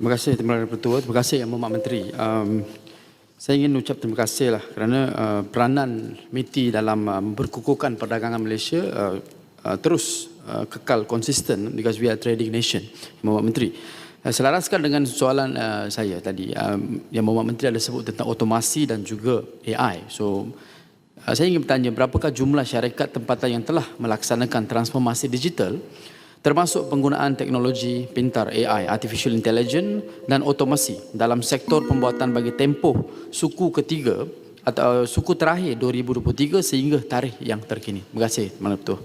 Terima kasih Terima kasih Ketua. Terima kasih Yang Mohd Menteri. Um, saya ingin ucap terima kasih lah kerana uh, peranan MITI dalam uh, memperkukuhkan perdagangan Malaysia uh, uh, terus uh, kekal konsisten because we are trading nation. Yang Mohd Menteri. Uh, selaraskan dengan soalan uh, saya tadi, um, Yang Mohd Menteri ada sebut tentang otomasi dan juga AI. So, uh, saya ingin bertanya, berapakah jumlah syarikat tempatan yang telah melaksanakan transformasi digital termasuk penggunaan teknologi pintar AI, Artificial Intelligence dan otomasi dalam sektor pembuatan bagi tempoh suku ketiga atau suku terakhir 2023 sehingga tarikh yang terkini. Terima kasih, Tuan Ketua.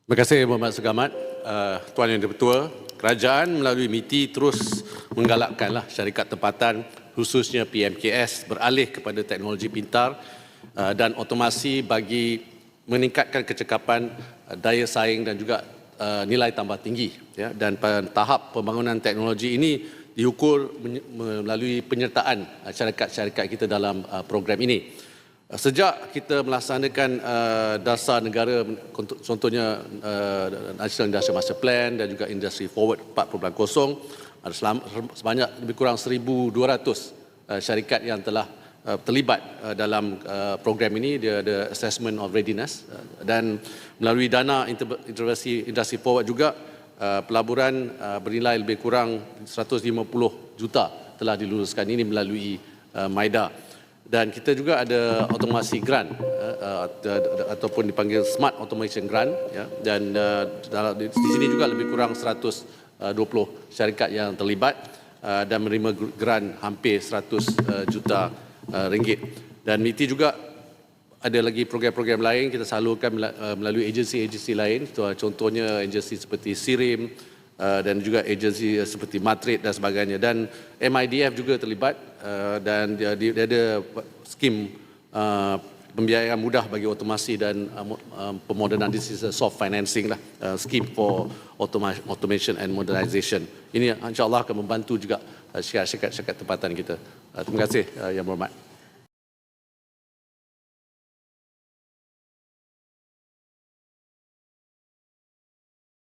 Terima kasih Muhammad Segamat. Uh, Tuan Yang Dipertua, kerajaan melalui MITI terus menggalakkanlah syarikat tempatan khususnya PMKS beralih kepada teknologi pintar uh, dan otomasi bagi meningkatkan kecekapan uh, daya saing dan juga uh, nilai tambah tinggi ya dan tahap pembangunan teknologi ini diukur melalui penyertaan uh, syarikat-syarikat kita dalam program ini. Sejak kita melaksanakan dasar negara contohnya National Industrial Master Plan dan juga Industry Forward 4.0 ada sebanyak lebih kurang 1,200 uh, syarikat yang telah uh, terlibat uh, dalam uh, program ini dia ada assessment of readiness dan melalui dana inter- intervensi industri forward juga pelaburan bernilai lebih kurang 150 juta telah diluluskan ini melalui MAIDA dan kita juga ada otomasi grant at- ataupun dipanggil smart automation grant ya. Dan di, sini juga lebih kurang 120 syarikat yang terlibat dan menerima grant hampir 100 uh, juta uh, ringgit. Dan MITI juga ada lagi program-program lain kita salurkan uh, melalui agensi-agensi lain contohnya agensi seperti SIRIM uh, dan juga agensi seperti Matrit dan sebagainya dan MIDF juga terlibat dan dia, ada skim pembiayaan mudah bagi otomasi dan uh, uh, pemodenan this is a soft financing lah uh, scheme for automa- automation and modernization. Ini insyaallah akan membantu juga uh, syarikat-syarikat tempatan kita. Uh, terima kasih uh, yang berhormat